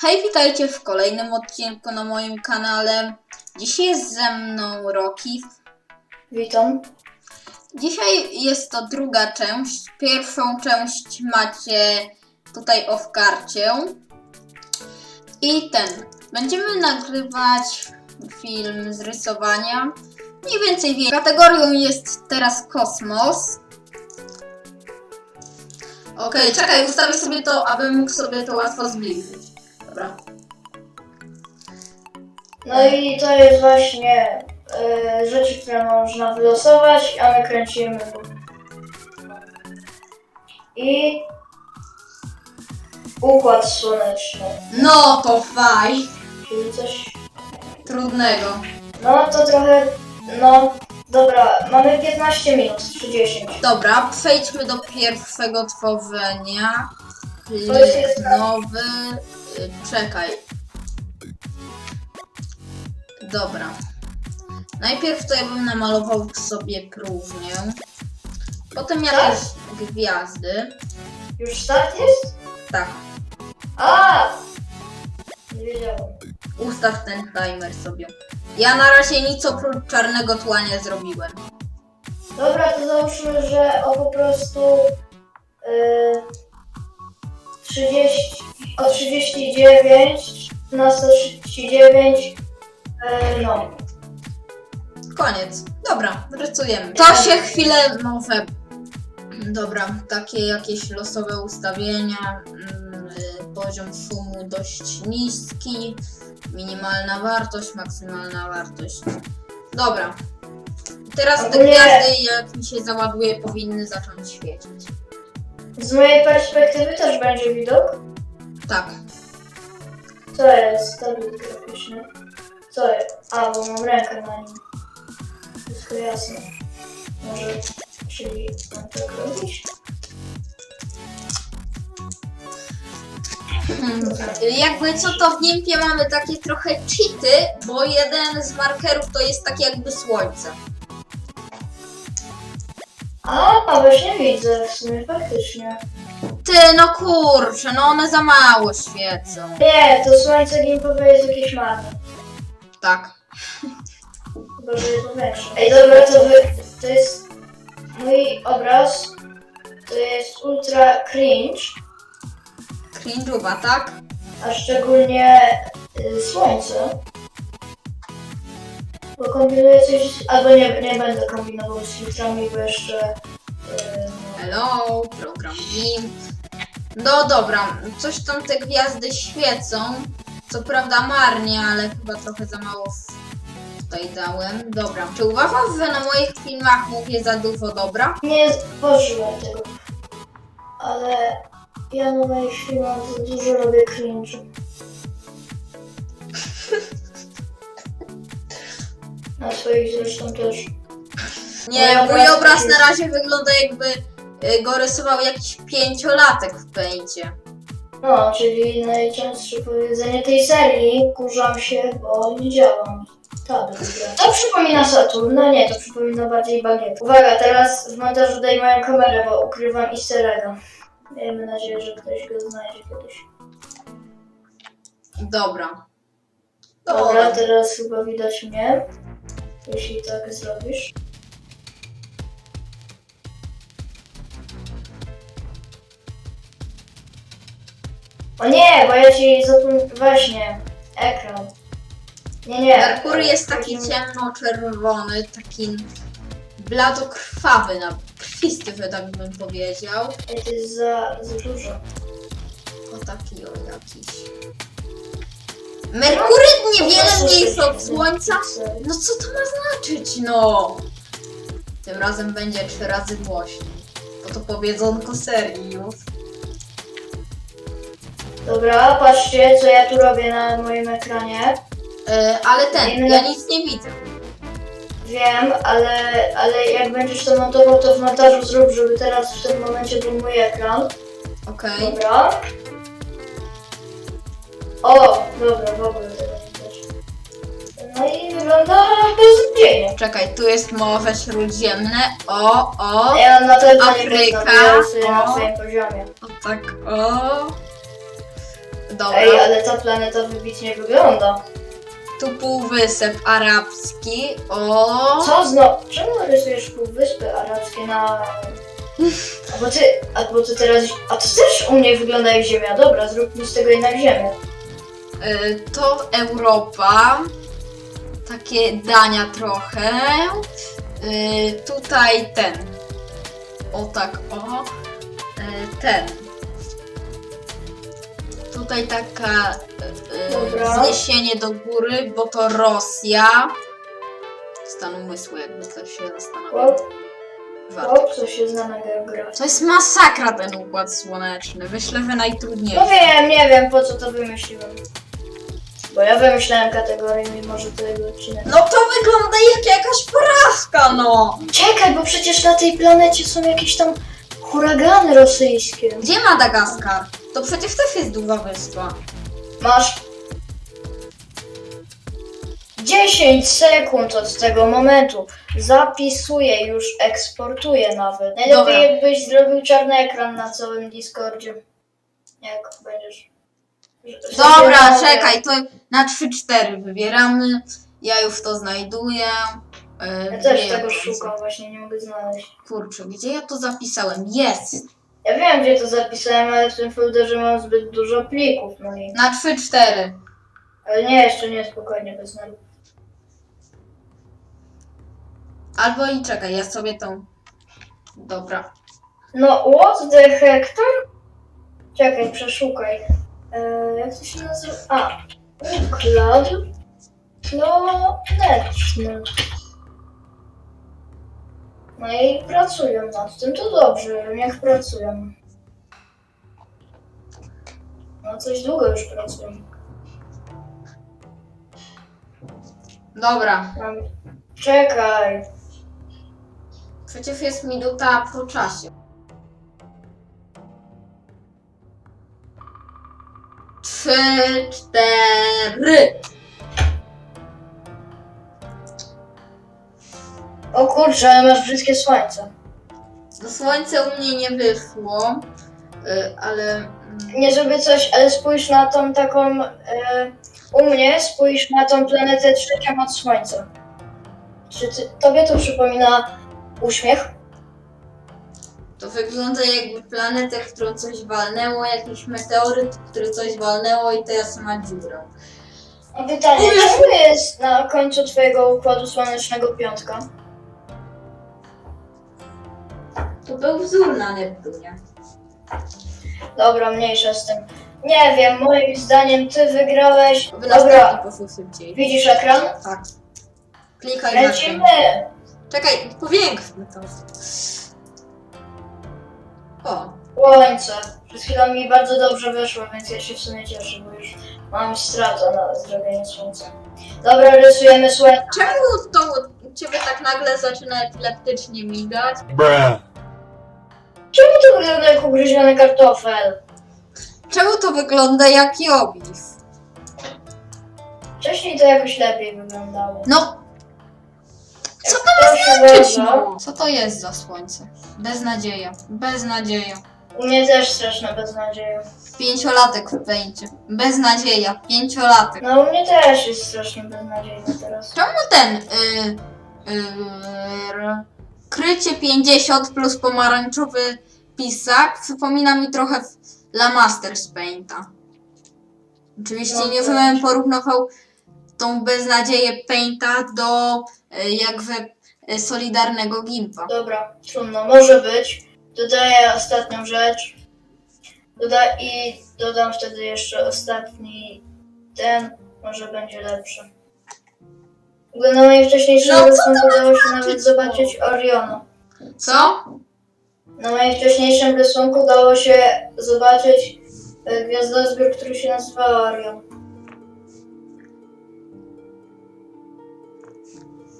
Hej, witajcie w kolejnym odcinku na moim kanale. Dzisiaj jest ze mną Roki. Witam. Dzisiaj jest to druga część. Pierwszą część macie tutaj w karcie. I ten. Będziemy nagrywać film z rysowania. Mniej więcej wiem. Kategorią jest teraz kosmos. Okej, czekaj, ustawię sobie to, abym mógł sobie to łatwo zbliżyć. Dobra. No i to jest właśnie e, rzeczy, które można wylosować, a my kręcimy. I układ słoneczny, No to faj. czyli coś. Trudnego. No to trochę. No dobra, mamy 15 minut, 30. Dobra, przejdźmy do pierwszego tworzenia. Plik nowy. Czekaj. Dobra. Najpierw to ja bym namalował sobie próżnię. Potem jakieś gwiazdy. Już start jest? Tak. A! Nie wiedziałem. Ustaw ten timer sobie. Ja na razie nic oprócz czarnego tła nie zrobiłem. Dobra, to załóżmy, że o po prostu y, 30, o 39 na 139 y, no. Koniec. Dobra, rysujemy. To się chwilę może. Dobra, takie jakieś losowe ustawienia. mm, y, Poziom szumu dość niski. Minimalna wartość, maksymalna wartość. Dobra. Teraz te gwiazdy, jak mi się załaduje, powinny zacząć świecić. Z mojej perspektywy też będzie widok. Tak. Co jest tablet graficzny? Co jest? A, bo mam rękę na nim. Wszystko jasne. Może, czyli mam tak robić? Hmm. Jakby co to w Niempie mamy takie trochę cheaty, bo jeden z markerów to jest takie jakby słońce. A, a właśnie widzę w sumie faktycznie. Ty, no kurczę, no one za mało świecą. Nie, to słońce gameplay jest jakieś marne. Tak. Chyba, że jest większe. Ej, dobra, to, wy, to jest mój obraz. To jest ultra cringe, Cringe'uwa, tak? a szczególnie y, słońce. Bo kombinuję coś, albo nie, nie będę kombinował z filtrami, bo jeszcze... Y. Hello, program GIMP. No dobra, coś tam te gwiazdy świecą. Co prawda marnie, ale chyba trochę za mało tutaj dałem. Dobra, czy uważasz, że na moich filmach mówię za dużo dobra? Nie spożyłem tego. Ale ja na moich filmach za dużo robię cringe. Na swoich zresztą też. Nie, Mój mój obraz jest- na razie wygląda jakby y, go rysował jakiś pięciolatek w pęcie. No, czyli najczęstsze powiedzenie tej serii, kurzam się, bo nie działam. Tak, dobra. To przypomina Saturn, no nie, to przypomina bardziej bagietę. Uwaga, teraz w montażu daj moją kamerę, bo ukrywam easter egga. Miejmy nadzieję, że ktoś go znajdzie kiedyś. Dobra. Dobra, teraz chyba widać mnie. Jeśli tak zrobisz. O nie, bo ja ci zapomniałem. Właśnie, ekran. Nie, nie. Merkury jest taki ciemno-czerwony, taki bladokrwawy, na krwisty, tak bym powiedział. Ej, to jest za, za dużo. O taki o jakiś. Merkury niewiele mniejszy od Słońca? No co to ma znaczyć, no? Tym razem będzie trzy razy głośniej. Bo to powiedzonko serii już. Dobra, patrzcie, co ja tu robię na moim ekranie. E, ale ten, ja nic nie widzę. Wiem, ale, ale jak będziesz to montował, to w montażu zrób, żeby teraz w tym momencie był mój ekran. Okej. Dobra. O, dobra, w ogóle. No i wygląda beznadziejnie. Czekaj, tu jest Morze Śródziemne. O, o. Ja na pewno nie Afryka. na O. swoim poziomie. O tak, o. Dobra. Ej, ale ta planeta wybitnie wygląda. Tu półwysep arabski. O! Co znowu? Czemu rysujesz półwyspy arabskie na... Albo ty, albo ty teraz... A to też u mnie wygląda jak ziemia. Dobra, zróbmy z tego jednak ziemię. Y, To Europa. Takie dania trochę. Y, Tutaj ten. O tak, o. Y, Ten. Tutaj taka y, Dobra. wzniesienie do góry, bo to Rosja. Stan umysłu, jakby ktoś się Warto. chłop, co się zna na geografii. To jest masakra ten układ słoneczny. Wyślę wy najtrudniejsze. No wiem, nie wiem po co to wymyśliłem. Bo ja wymyślałem kategorię, mimo że to jego odcinek. No to wygląda jak jakaś porażka, no! Czekaj, bo przecież na tej planecie są jakieś tam huragany rosyjskie. Gdzie Madagaskar? To przecież też jest duża wyspa. Masz 10 sekund od tego momentu. Zapisuję, już eksportuję nawet. Najlepiej Dobra. jakbyś zrobił czarny ekran na całym Discordzie. Jak będziesz. Dobra, czekaj, to na 3-4 wybieramy. Ja już to znajduję. Yy, Ja też gdzie tego to szukam, właśnie nie mogę znaleźć. Kurczę, gdzie ja to zapisałem? Jest! Ja wiem, gdzie to zapisałem, ale w tym folderze mam zbyt dużo plików, no i... Na 3-4. Ale nie, jeszcze nie, spokojnie, bez nerwów. Albo i czekaj, ja sobie tą. Dobra. No, what the hector? Czekaj, przeszukaj. Eee, jak to się nazywa? A, układ słoneczny. No i pracują nad tym, to dobrze, niech pracują. No, coś długo już pracują. Dobra. Czekaj. Przecież jest minuta po czasie. Trzy, cztery. O kurczę, ale masz brzydkie słońce. No słońce u mnie nie wyszło, y, ale mm, Nie żeby coś, ale spójrz na tą taką. E, u mnie spójrz na tą planetę trzecią od Słońca. Czy ty, tobie to przypomina uśmiech? to wygląda jakby planetę, którą coś walnęło, jakiś meteoryt, który coś walnęło i teraz ma dziurę. A pytanie, czemu jest na końcu twojego układu słonecznego piątka? To był wzór na Neptunie. Dobra, mniejsza z tym. Nie wiem, moim zdaniem ty wygrałeś. By na Dobra, poszło szybciej. widzisz ekran? Tak. Klikaj na Lecimy! ten. Czekaj, powiększmy to. O, Słońce. Przed chwilą mi bardzo dobrze wyszło, więc ja się w sumie cieszę, bo już mam stratę na zrobienie słońca. Dobra, rysujemy słońce. czemu to u ciebie tak nagle zaczyna epileptycznie migać? Bruh. Wygląda jak ugryziony kartofel? Czemu to wygląda jak jobis? Wcześniej to jakoś lepiej wyglądało. No, Co to Cześć, no. Co to jest za słońce? Beznadzieja, beznadzieja. U mnie też straszna beznadzieja. Pięciolatek w pęcie. Beznadzieja, pięciolatek. No u mnie też jest strasznie beznadziejna teraz. Czemu ten y, y, r- krycie 50 plus pomarańczowy pisak przypomina mi trochę La Master z Painta. Oczywiście No nie żebym porównywał tą beznadzieję Painta do y, jakby y, solidarnego Gimpa. Dobra, trudno, może być. Dodaję ostatnią rzecz. Doda I dodam wtedy jeszcze ostatni ten. Może będzie lepszy. W ogóle na moim wcześniejszym No, co się nawet zobaczyć Oriona. Co? Na moim wcześniejszym rysunku dało się zobaczyć e, gwiazdozbiór, który się nazywa Orion.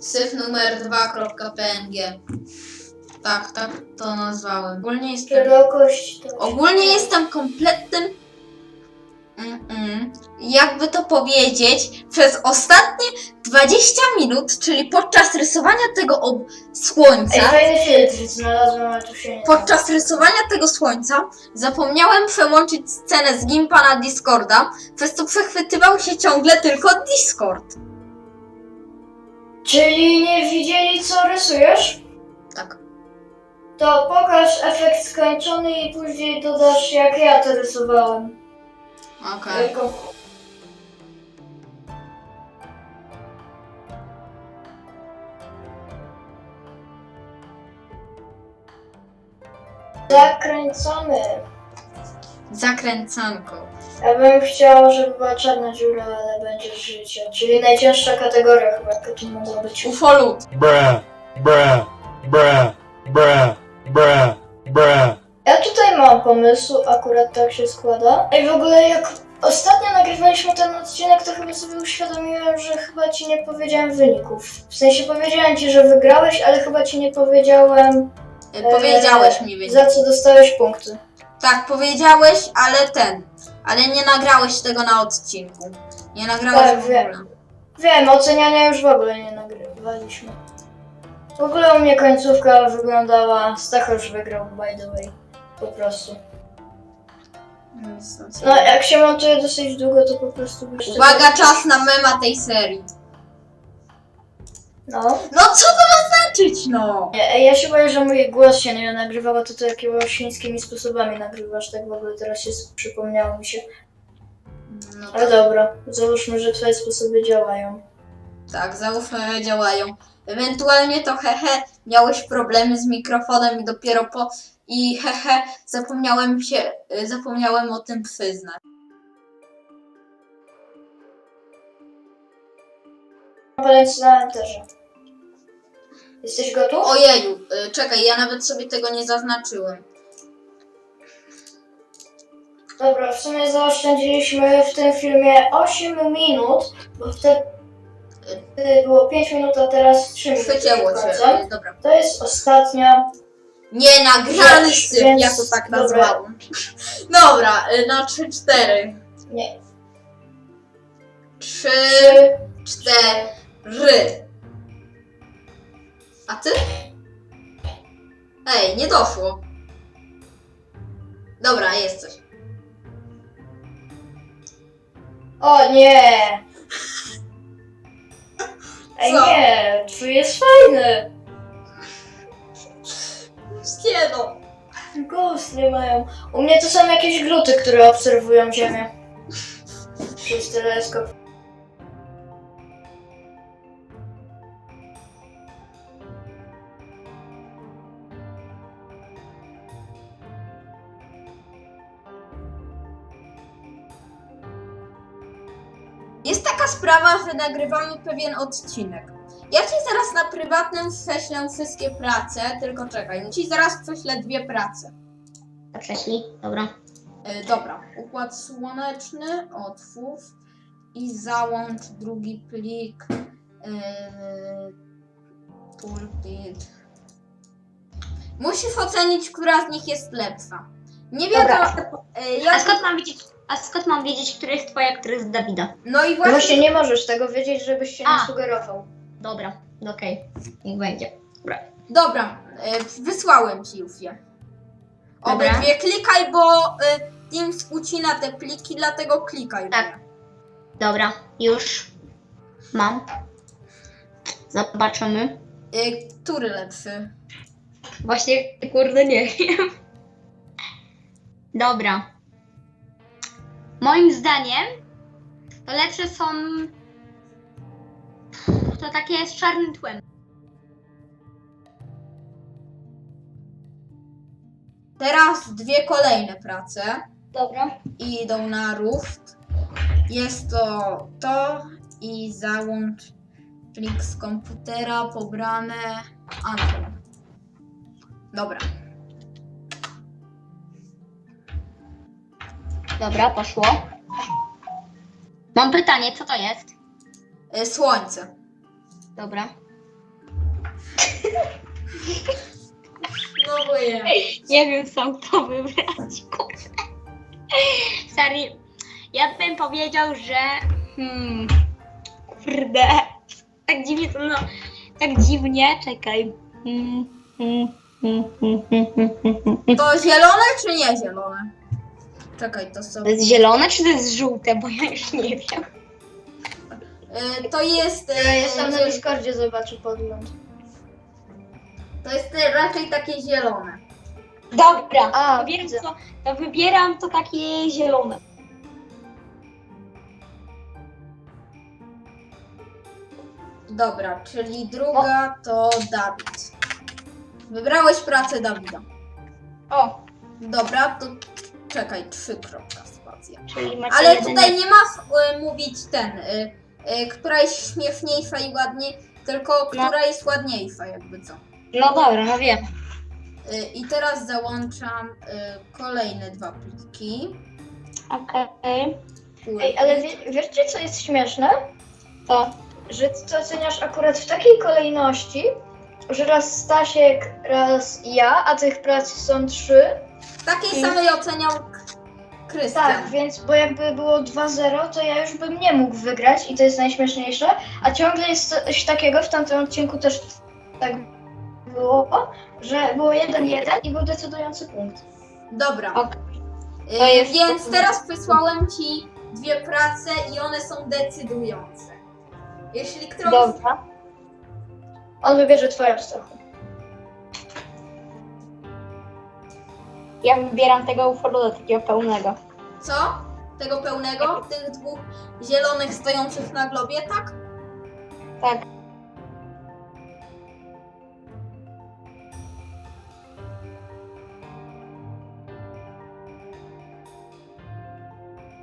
Syf numer 2.png. Tak, tak to nazwałem. Ogólnie jestem, Szerokość to... ogólnie jestem kompletnym. Mm-mm. Jakby to powiedzieć, przez ostatnie 20 minut, czyli podczas rysowania tego ob- Ej, słońca, fajny filtr ale tu się nie... podczas rysowania tego słońca zapomniałem przełączyć scenę z Gimpa na Discorda, przez co przechwytywał się ciągle tylko Discord. Czyli nie widzieli, co rysujesz? Tak. To pokaż efekt skończony i później dodasz, jak ja to rysowałem. Okej. Tylko... Zakręcamy. Zakręcanką. Ja bym chciał, żeby była czarna dziura, ale będzie życie. Czyli najcięższa kategoria chyba, jaka tu mogła być. Ufolut. bruh, bruh, bruh, bruh, bruh. Pomysł, akurat tak się składa. I w ogóle jak ostatnio nagrywaliśmy ten odcinek, to chyba sobie uświadomiłem, że chyba ci nie powiedziałem wyników. W sensie powiedziałem ci, że wygrałeś, ale chyba ci nie powiedziałem, E, Powiedziałeś mi, więc. za co dostałeś punkty. Tak, powiedziałeś, ale ten. Ale nie nagrałeś tego na odcinku. Nie nagrałeś Tak, w ogóle. wiem. Wiem, oceniania już w ogóle nie nagrywaliśmy. W ogóle u mnie końcówka wyglądała, Stach już wygrał, by the way. Po prostu. No, jak się montuje dosyć długo, to po prostu... byś tego- Uwaga, czas na mema tej serii. No. No co to ma znaczyć, no? Nie, Ej, ja się boję, że mój głos się nie nagrywa, bo ty to jakimiś świńskimi sposobami nagrywasz, tak w ogóle teraz się przypomniało mi się. no Ale dobra, załóżmy, że twoje sposoby działają. tak, załóżmy, że działają. Ewentualnie to hehe, miałeś problemy z mikrofonem i dopiero po... I hehe, zapomniałem się, y, zapomniałem o tym przyznać. Palec na enterze. Jesteś gotów? Ojeju, y, czekaj, ja nawet sobie tego nie zaznaczyłem. Dobra, w sumie zaoszczędziliśmy w tym filmie 8 minut, bo wtedy było 5 minut, a teraz 3 minuty. Do cię. Dobra. To jest ostatnia. Nie nagrany Więc- syf, więc- ja to tak dobra. nazwałam. Dobra, y, na 3-4. Nie. 3, 3, 4. A ty? Ej, nie doszło. Dobra, jest coś. O nie! Ej Co? nie, twój jest fajny. Nie no. Ghost nie mają. U mnie to są jakieś gluty, które obserwują Ziemię. Przez teleskop. Jest taka sprawa, że nagrywamy pewien odcinek. Ja ci zaraz na prywatnym prześlę wszystkie prace, tylko czekaj, ci zaraz prześlę dwie prace. Prześlij, dobra. E, dobra, układ słoneczny, otwórz i załącz drugi plik. E, pulpit. Musisz ocenić, która z nich jest lepsza. Nie wiadomo. E, A ja, skąd mam wiedzieć, a skąd mam wiedzieć, który jest twoja, który jest Dawida? no i No właśnie. właśnie nie możesz tego wiedzieć, żebyś się nie A. sugerował. Dobra, okej, niech będzie. Dobra. Dobra, e, wysłałem ci już je. Dobra. Obydwie klikaj, bo e, Teams ucina te pliki, dlatego klikaj. w Tak. nie. Dobra, już mam. Zobaczymy. E, który lepszy? Właśnie, kurde, nie wiem. Dobra. Moim zdaniem to lepsze są to takie z czarnym tłem. Teraz dwie kolejne prace. Dobra. i idą na ruft. Jest to to i załącz plik z komputera pobrane Anton. Dobra. Dobra, poszło. Mam pytanie, co to jest? E, Słońce. Dobra. No bo je. Nie wiem sam kto wybrać. Kurde. Serio. Ja bym powiedział, że. Hmm. Kurde. Tak dziwnie to, no, tak dziwnie, czekaj. Mm, mm, mm, mm, mm, mm, mm. To zielone czy nie zielone? Czekaj, to To sobie. jest zielone czy to jest żółte, bo ja już nie wiem. Y, to jest. Ja y, jestem na Discordzie, zobaczę podgląd. To jest raczej takie zielone. Dobra, A, wybieram widzę. to, to wybieram to takie zielone. Dobra, czyli druga to Dawid. Wybrałeś pracę Dawida. O, Dobra, to czekaj, trzy kropka spacja. czyli macie Ale tutaj nie ma y, mówić ten, y, y, która jest śmieszniejsza i ładniej, tylko No. która jest ładniejsza, jakby co. No dobra, no wiem. Y, I teraz załączam y, kolejne dwa pliki. Okej. Ej, ale wie, wiecie co jest śmieszne? To. Że ty to oceniasz akurat w takiej kolejności, że raz Stasiek, raz ja, a tych prac są trzy. W takiej samej oceniał Krystian. Tak, więc bo jakby było 2-0, to ja już bym nie mógł wygrać i to jest najśmieszniejsze. A ciągle jest coś takiego, w tamtym odcinku też tak było, że było 1-1 i był decydujący punkt. Dobra. Ok. Y, To jest- Więc teraz wysłałem ci dwie prace i one są decydujące. Jeśli którąś... Dobra. On wybierze twoją Stachu. Ja wybieram tego ufolda takiego pełnego. Co? Tego pełnego? Tych dwóch zielonych stojących na globie, tak? Tak.